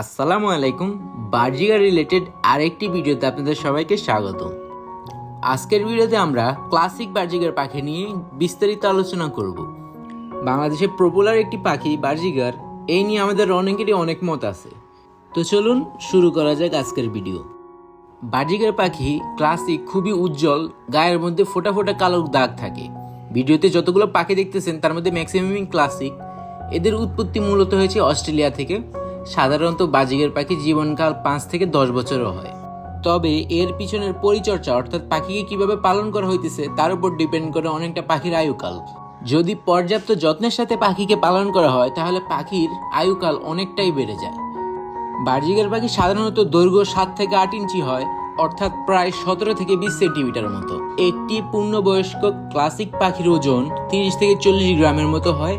আসসালামু আলাইকুম। Budgerigar related আরেকটি ভিডিওতে আপনাদের সবাইকে স্বাগত। আজকের ভিডিওতে আমরা ক্লাসিক বার্জিগার পাখি নিয়ে বিস্তারিত আলোচনা করব। বাংলাদেশের পপুলার একটি পাখি বার্জিগার এই নিয়ে আমাদের অনেকেরই অনেক মত আছে। তো চলুন শুরু করা যাক আজকের ভিডিও। বার্জিগার পাখি ক্লাসিক খুবই উজ্জ্বল, গায়ের মধ্যে ফোটা ফোটা কালো দাগ থাকে। ভিডিওতে যতগুলো পাখি দেখতেছেন, তার মধ্যে ম্যাক্সিমামই ক্লাসিক এদের উৎপত্তি মূলত হয়েছে অস্ট্রেলিয়া থেকে। সাধারণত বাজিগের পাখি জীবনকাল পাঁচ থেকে দশ বছরও হয়। তবে এর পিছনের পরিচর্যা অর্থাৎ পাখিকে কীভাবে পালন করা হইতেছে, তার উপর ডিপেন্ড করে অনেকটা পাখির আয়ুকাল। যদি পর্যাপ্ত যত্নের সাথে পাখিকে পালন করা হয়, তাহলে পাখির আয়ুকাল অনেকটাই বেড়ে যায়। বার্জিগের পাখি সাধারণত দৈর্ঘ্য সাত থেকে আট ইঞ্চি হয়, অর্থাৎ প্রায় সতেরো থেকে বিশ সেন্টিমিটার মতো। একটি পূর্ণবয়স্ক ক্লাসিক পাখির ওজন তিরিশ থেকে চল্লিশ গ্রামের মতো হয়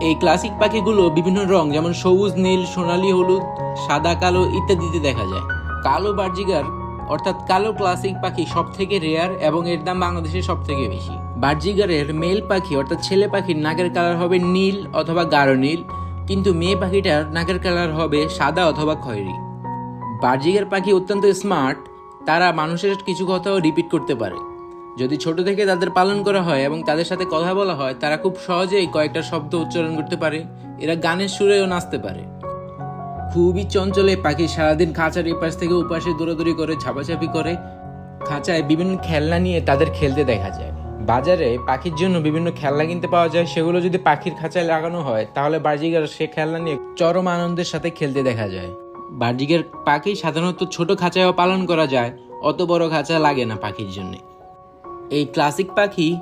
এই ক্লাসিক পাখিগুলো বিভিন্ন রং, যেমন সবুজ, নীল, সোনালী, হলুদ, সাদা, কালো ইত্যাদিতে দেখা যায়। কালো বার্জিগার অর্থাৎ কালো ক্লাসিক পাখি সব থেকে রেয়ার এবং এর দাম বাংলাদেশে সব থেকে বেশি। বার্জিগারের মেল পাখি অর্থাৎ ছেলে পাখির নাকের কালার হবে নীল অথবা গাঢ় নীল, কিন্তু মেয়ে পাখিটার নাকের কালার হবে সাদা অথবা খয়েরি। বার্জিগার পাখি অত্যন্ত স্মার্ট তারা মানুষের কিছু কথাও রিপিট করতে পারে। যদি ছোট থেকে তাদের পালন করা হয় এবং তাদের সাথে কথা বলা হয়, তারা খুব সহজেই কয়েকটা শব্দ উচ্চারণ করতে পারে। এরা গানের সুরেও নাচতে পারে। খুবই চঞ্চলে পাখি। সারাদিন খাঁচার এপাশ থেকে ওপাশে দৌড়াদৌড়ি করে, ঝাপাঝাপি করে খাঁচায় বিভিন্ন খেলনা নিয়ে তাদের খেলতে দেখা যায়। বাজারে পাখির জন্য বিভিন্ন খেলনা কিনতে পাওয়া যায়। সেগুলো যদি পাখির খাঁচায় লাগানো হয়, তাহলে বার্জিগার সে খেলনা নিয়ে চরম আনন্দের সাথে খেলতে দেখা যায়। বার্জিগের পাখি সাধারণত ছোট খাঁচায়ও পালন করা যায়, অত বড় খাঁচা লাগে না পাখির জন্য। এই ক্লাসিক পাখি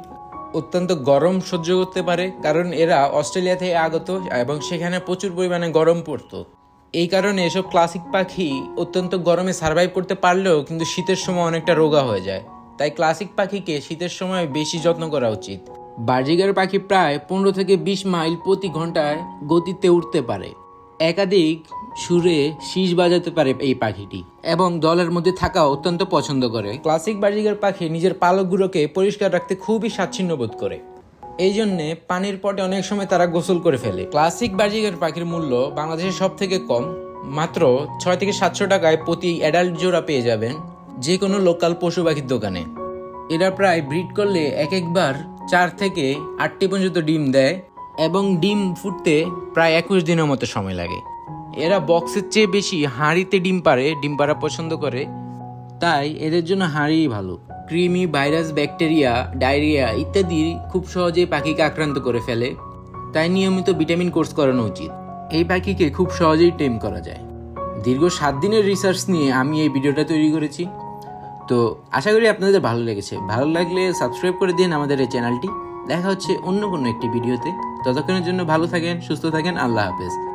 অত্যন্ত গরম সহ্য করতে পারে, কারণ এরা অস্ট্রেলিয়া থেকে আগত এবং সেখানে প্রচুর পরিমাণে গরম পড়তো। এই কারণে এসব ক্লাসিক পাখি অত্যন্ত গরমে সার্ভাইভ করতে পারলেও কিন্তু শীতের সময় অনেকটা রোগা হয়ে যায়। তাই ক্লাসিক পাখিকে শীতের সময় বেশি যত্ন করা উচিত। বার্জিগার পাখি প্রায় পনেরো থেকে বিশ মাইল প্রতি ঘন্টায় গতিতে উঠতে পারে। একাধিক সুরে শীষ বাজাতে পারে এই পাখিটি এবং দলের মধ্যে থাকা অত্যন্ত পছন্দ করে। ক্লাসিক বার্জিগার পাখি নিজের পালকগুলোকে পরিষ্কার রাখতে খুবই স্বাচ্ছন্দ্য বোধ করে। এই জন্যে পানির পটে অনেক সময় তারা গোসল করে ফেলে। ক্লাসিক বার্জিগার পাখির মূল্য বাংলাদেশের সব থেকে কম। মাত্র ছয় থেকে সাতশো টাকায় প্রতি অ্যাডাল্ট জোড়া পেয়ে যাবেন যে কোনো লোকাল পশু পাখির দোকানে। এরা প্রায় ব্রিড করলে এক একবার চার থেকে আটটি পর্যন্ত ডিম দেয় এবং ডিম ফুটতে প্রায় একুশ দিনের মতো সময় লাগে। এরা বক্সের চেয়ে বেশি হাঁড়িতে ডিম পারে ডিম পাড়া পছন্দ করে। তাই এদের জন্য হাঁড়িই ভালো। কৃমি, ভাইরাস, ব্যাকটেরিয়া, ডায়রিয়া ইত্যাদি খুব সহজেই পাখিকে আক্রান্ত করে ফেলে। তাই নিয়মিত ভিটামিন কোর্স করানো উচিত। এই পাখিকে খুব সহজেই টেম করা যায়। দীর্ঘ সাত দিনের রিসার্চ নিয়ে আমি এই ভিডিওটা তৈরি করেছি। তো আশা করি আপনাদের ভালো লেগেছে। ভালো লাগলে সাবস্ক্রাইব করে দিন আমাদের এই চ্যানেলটি দেখা হচ্ছে অন্য কোনো একটি ভিডিওতে। ততক্ষণের জন্য ভালো থাকেন, সুস্থ থাকেন, আল্লাহ হাফেজ।